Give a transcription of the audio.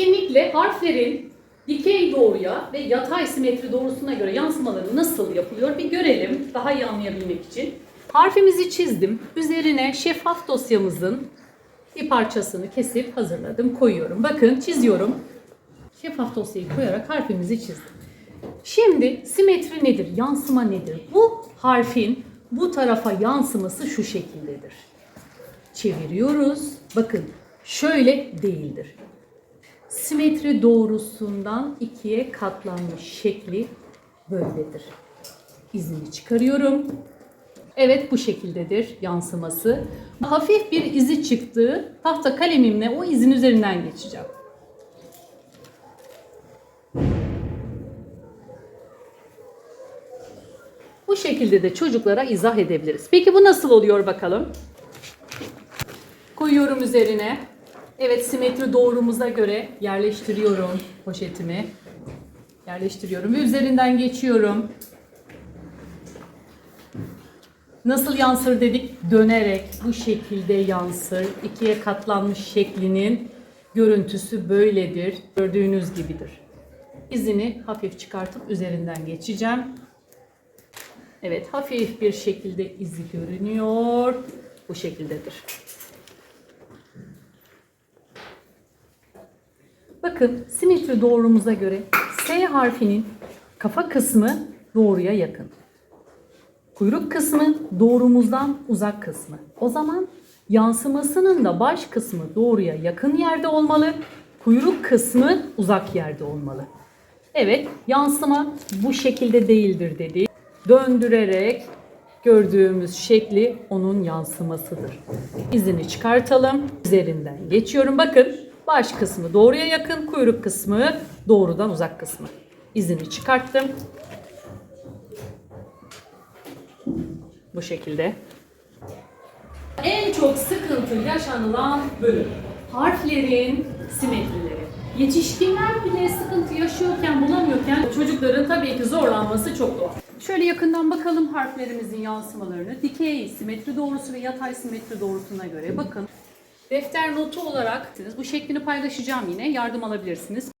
etkinlikle harflerin dikey doğruya ve yatay simetri doğrusuna göre yansımaları nasıl yapılıyor bir görelim daha iyi anlayabilmek için. Harfimizi çizdim. Üzerine şeffaf dosyamızın bir parçasını kesip hazırladım, koyuyorum. Bakın çiziyorum. Şeffaf dosyayı koyarak harfimizi çizdim. Şimdi simetri nedir? Yansıma nedir? Bu harfin bu tarafa yansıması şu şekildedir. Çeviriyoruz. Bakın şöyle değildir. Simetri doğrusundan ikiye katlanmış şekli böyledir. İzini çıkarıyorum. Evet bu şekildedir yansıması. Hafif bir izi çıktı. Tahta kalemimle o izin üzerinden geçeceğim. Bu şekilde de çocuklara izah edebiliriz. Peki bu nasıl oluyor bakalım? Koyuyorum üzerine. Evet simetri doğrumuza göre yerleştiriyorum poşetimi. Yerleştiriyorum ve üzerinden geçiyorum. Nasıl yansır dedik? Dönerek bu şekilde yansır. İkiye katlanmış şeklinin görüntüsü böyledir. Gördüğünüz gibidir. İzini hafif çıkartıp üzerinden geçeceğim. Evet hafif bir şekilde izi görünüyor. Bu şekildedir. Bakın simetri doğrumuza göre S harfinin kafa kısmı doğruya yakın. Kuyruk kısmı doğrumuzdan uzak kısmı. O zaman yansımasının da baş kısmı doğruya yakın yerde olmalı. Kuyruk kısmı uzak yerde olmalı. Evet, yansıma bu şekilde değildir dedi. Döndürerek gördüğümüz şekli onun yansımasıdır. İzini çıkartalım. Üzerinden geçiyorum. Bakın baş kısmı doğruya yakın, kuyruk kısmı doğrudan uzak kısmı. İzini çıkarttım. Bu şekilde. En çok sıkıntı yaşanılan bölüm. Harflerin simetrileri. Yetişkinler bile sıkıntı yaşıyorken, bulamıyorken çocukların tabii ki zorlanması çok doğal. Şöyle yakından bakalım harflerimizin yansımalarını. Dikey simetri doğrusu ve yatay simetri doğrusuna göre bakın. Defter notu olarak bu şeklini paylaşacağım yine. Yardım alabilirsiniz.